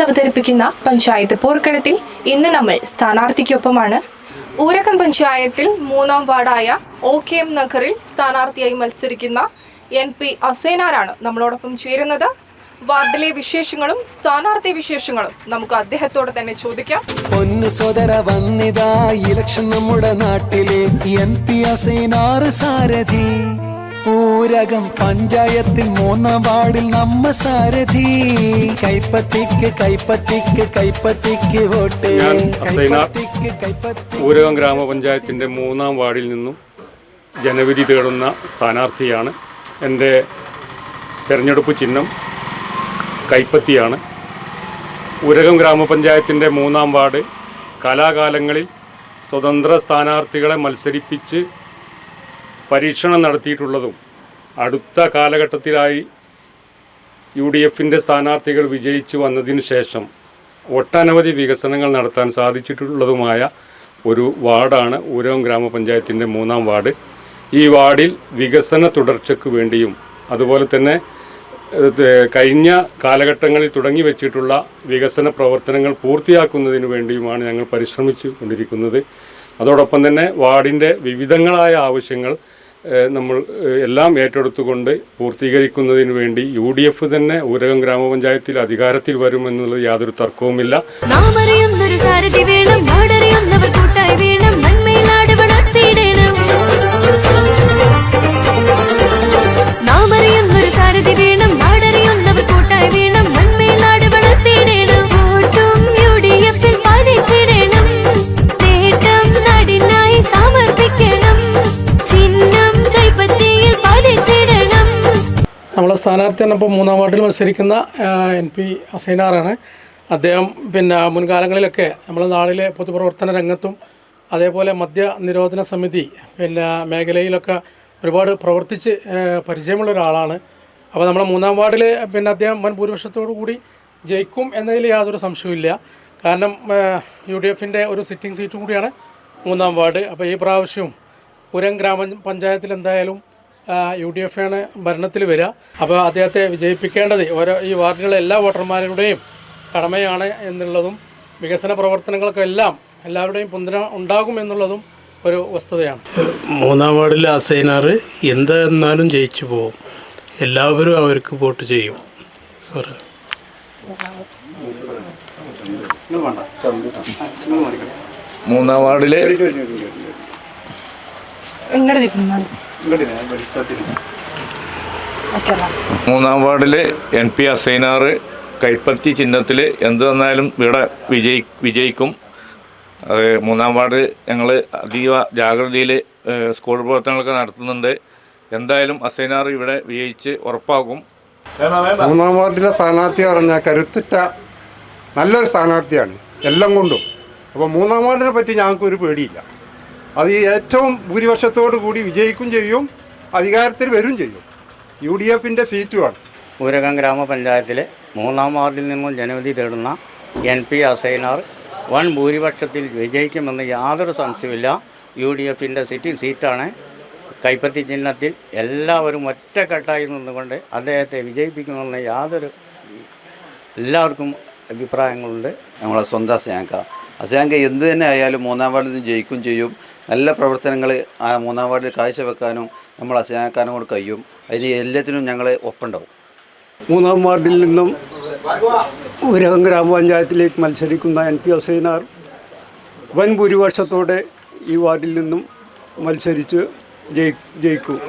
അവതരിപ്പിക്കുന്ന പഞ്ചായത്ത് പോർക്കളത്തിൽ ഇന്ന് നമ്മൾ സ്ഥാനാർത്ഥിക്കൊപ്പമാണ്. ഊരകം പഞ്ചായത്തിൽ മൂന്നാം വാർഡായ ഒ കെ എം നഗറിൽ സ്ഥാനാർത്ഥിയായി മത്സരിക്കുന്ന എൻ പി അസേനാരാണ് നമ്മളോടൊപ്പം ചേരുന്നത്. വാർഡിലെ വിശേഷങ്ങളും സ്ഥാനാർത്ഥി വിശേഷങ്ങളും നമുക്ക് അദ്ദേഹത്തോട് തന്നെ ചോദിക്കാം. പൊന്നു സോദര വന്നിതാ ഇലക്ഷൻ നമ്മുടെ നാട്ടിലെ എൻ പി അസൈനാറ് സാരഥി. പൂരകം പഞ്ചായത്തിൽ മൂന്നാം വാർഡിൽ നമ്മ സാരഥി. കൈപ്പത്തിക്ക് കൈപ്പത്തിക്ക് കൈപ്പത്തിക്ക് വോട്ട്. കൈപ്പത്തിക്ക് കൈപ്പത്തി ഊരകം ഗ്രാമപഞ്ചായത്തിന്റെ മൂന്നാം വാർഡിൽ നിന്നും ജനവിധി തേടുന്ന സ്ഥാനാർത്ഥിയാണ് എന്റെ തെരഞ്ഞെടുപ്പ് ചിഹ്നം കൈപ്പത്തിയാണ്. ഉരകം ഗ്രാമപഞ്ചായത്തിന്റെ മൂന്നാം വാർഡ് കാലാകാലങ്ങളിൽ സ്വതന്ത്ര സ്ഥാനാർത്ഥികളെ മത്സരിപ്പിച്ച് പരീക്ഷണം നടത്തിയിട്ടുള്ളതും അടുത്ത കാലഘട്ടത്തിലായി യു ഡി എഫിന്റെ സ്ഥാനാർത്ഥികൾ വിജയിച്ചു വന്നതിന് ശേഷം ഒട്ടനവധി വികസനങ്ങൾ നടത്താൻ സാധിച്ചിട്ടുള്ളതുമായ ഒരു വാർഡാണ് ഊരവം ഗ്രാമപഞ്ചായത്തിന്റെ മൂന്നാം വാർഡ്. ഈ വാർഡിൽ വികസന തുടർച്ചയ്ക്ക് വേണ്ടിയും അതുപോലെ തന്നെ കഴിഞ്ഞ കാലഘട്ടങ്ങളിൽ തുടങ്ങി വെച്ചിട്ടുള്ള വികസന പ്രവർത്തനങ്ങൾ പൂർത്തിയാക്കുന്നതിന് വേണ്ടിയുമാണ് ഞങ്ങൾ പരിശ്രമിച്ചു കൊണ്ടിരിക്കുന്നത്. അതോടൊപ്പം തന്നെ വാർഡിന്റെ വിവിധങ്ങളായ ആവശ്യങ്ങൾ നമ്മൾ എല്ലാം ഏറ്റെടുത്തുകൊണ്ട് പൂർത്തീകരിക്കുന്നതിന് വേണ്ടി യു ഡി എഫ് തന്നെ ഊരകം ഗ്രാമപഞ്ചായത്തിൽ അധികാരത്തിൽ വരുമെന്നുള്ളത് യാതൊരു തർക്കവുമില്ല. നാം അറിയുന്നൊരു സാരഥി വേണം നാടറിയുന്നവർ കൂട്ടായി നമ്മളെ സ്ഥാനാർത്ഥിയാണ് ഇപ്പോൾ മൂന്നാം വാർഡിൽ മത്സരിക്കുന്ന എൻ പി അസൈനാറാണ്. അദ്ദേഹം പിന്നെ മുൻകാലങ്ങളിലൊക്കെ നമ്മുടെ നാടിലെ പൊതുപ്രവർത്തന രംഗത്തും അതേപോലെ മദ്യ നിരോധന സമിതി പിന്നെ മേഖലയിലൊക്കെ ഒരുപാട് പ്രവർത്തിച്ച് പരിചയമുള്ള ഒരാളാണ്. അപ്പോൾ നമ്മുടെ മൂന്നാം വാർഡിൽ പിന്നെ അദ്ദേഹം വൻ ഭൂരിപക്ഷത്തോടു കൂടി ജയിക്കും എന്നതിൽ യാതൊരു സംശയമില്ല കാരണം യു ഡി എഫിന്റെ ഒരു സിറ്റിംഗ് സീറ്റും കൂടിയാണ് മൂന്നാം വാർഡ്. അപ്പോൾ ഈ പ്രാവശ്യവും പുരം ഗ്രാമ പഞ്ചായത്തിൽ എന്തായാലും യു ഡി എഫ് ആണ് ഭരണത്തിൽ വരിക. അപ്പോൾ അദ്ദേഹത്തെ വിജയിപ്പിക്കേണ്ടത് ഓരോ ഈ വാർഡിലുള്ള എല്ലാ വോട്ടർമാരുടെയും കടമയാണ് എന്നുള്ളതും വികസന പ്രവർത്തനങ്ങൾക്കെല്ലാം എല്ലാവരുടെയും പിന്തുണ ഉണ്ടാകും എന്നുള്ളതും ഒരു വസ്തുതയാണ്. മൂന്നാം വാർഡിൽ അസൈനാർ എന്തെന്നാലും ജയിച്ചു പോകും. എല്ലാവരും അവർക്ക് വോട്ട് ചെയ്യും. സോറി. മൂന്നാം വാർഡിലെ മൂന്നാം വാർഡിലെ എൻ പി അസൈനാർ കൈപ്പത്തി ചിഹ്നത്തിൽ എന്ത് വന്നാലും ഇവിടെ വിജയി വിജയിക്കും. അത് മൂന്നാം വാർഡ് ഞങ്ങൾ അതീവ ജാഗ്രതയിൽ സ്കൂൾ പ്രവർത്തനങ്ങളൊക്കെ നടത്തുന്നുണ്ട്. എന്തായാലും അസൈനാർ ഇവിടെ വിജയിച്ച് ഉറപ്പാകും. മൂന്നാം വാർഡിലെ സ്ഥാനാർത്ഥി പറഞ്ഞാൽ കരുത്തുറ്റ നല്ലൊരു സ്ഥാനാർത്ഥിയാണ് എല്ലാം കൊണ്ടും. അപ്പോൾ മൂന്നാം വാർഡിനെ പറ്റി ഞങ്ങൾക്ക് ഒരു പേടിയില്ല. അത് ഏറ്റവും ഭൂരിപക്ഷത്തോടു കൂടി വിജയിക്കും ചെയ്യും അധികാരത്തിൽ വരും ചെയ്യും. യു ഡി എഫിന്റെ സീറ്റുമാണ്. ഊരകം ഗ്രാമപഞ്ചായത്തിലെ മൂന്നാം വാർഡിൽ നിന്നും ജനവിധി തേടുന്ന എൻ പി അസൈനാർ വൻ ഭൂരിപക്ഷത്തിൽ വിജയിക്കുമെന്ന് യാതൊരു സംശയമില്ല യു ഡി എഫിന്റെ സിറ്റിംഗ് സീറ്റാണ്. കൈപ്പത്തി ചിഹ്നത്തിൽ എല്ലാവരും ഒറ്റക്കെട്ടായി നിന്നുകൊണ്ട് അദ്ദേഹത്തെ വിജയിപ്പിക്കുമെന്ന് യാതൊരു എല്ലാവർക്കും അഭിപ്രായങ്ങളുണ്ട്. നമ്മളെ സ്വന്തം അസയാങ്ക അസയാങ്ക എന്ത് തന്നെ ആയാലും മൂന്നാം വാർഡിൽ നിന്ന് ജയിക്കും ചെയ്യും. നല്ല പ്രവർത്തനങ്ങൾ ആ മൂന്നാം വാർഡിൽ കാഴ്ചവെക്കാനും നമ്മൾ അസയാക്കാനും കൂടെ കഴിയും. അതിന് എല്ലാത്തിനും ഞങ്ങൾ ഒപ്പുണ്ടാവും. മൂന്നാം വാർഡിൽ നിന്നും ഊരകം ഗ്രാമപഞ്ചായത്തിലേക്ക് മത്സരിക്കുന്ന എൻ പി അസൈനാർ വൻ ഭൂരിപക്ഷത്തോടെ ഈ വാർഡിൽ നിന്നും മത്സരിച്ച് ജയി ജയിക്കും.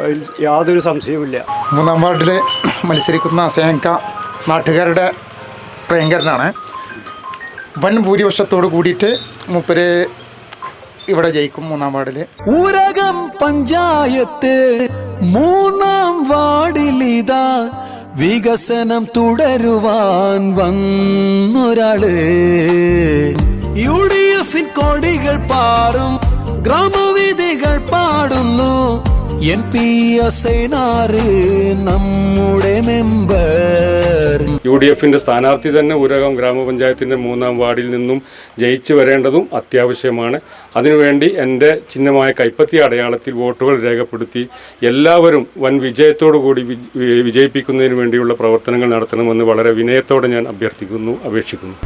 അതിൽ യാതൊരു സംശയവുമില്ല. മൂന്നാം വാർഡിൽ മത്സരിക്കുന്ന അസേങ്ക നാട്ടുകാരുടെ പ്രിയങ്കരനാണ്. വൻ ഭൂരിപക്ഷത്തോട് കൂടിയിട്ട് മൂപ്പര് ഇവിടെ ജയിക്കും മൂന്നാം വാർഡിൽ. ഊരകം പഞ്ചായത്ത് മൂന്നാം വാർഡിലിതാ വികസനം തുടരുവാൻ വന്നൊരാൾ. യു ഡി എഫിൻ കൊടികൾ പാറും ഗ്രാമവേദികൾ പാടുന്നു എൻ പി എസ് നമ്മുടെ മെമ്പർ. ഡി എഫിന്റെ സ്ഥാനാർത്ഥി തന്നെ ഊരകം ഗ്രാമപഞ്ചായത്തിന്റെ മൂന്നാം വാർഡിൽ നിന്നും ജയിച്ചു വരേണ്ടതും അത്യാവശ്യമാണ്. അതിനുവേണ്ടി എന്റെ ചിഹ്നമായ കൈപ്പത്തി അടയാളത്തിൽ വോട്ടുകൾ രേഖപ്പെടുത്തി എല്ലാവരും വൻ വിജയത്തോടു കൂടി വിജയിപ്പിക്കുന്നതിന് വേണ്ടിയുള്ള പ്രവർത്തനങ്ങൾ നടത്തണമെന്ന് വളരെ വിനയത്തോടെ ഞാൻ അഭ്യർത്ഥിക്കുന്നു അപേക്ഷിക്കുന്നു.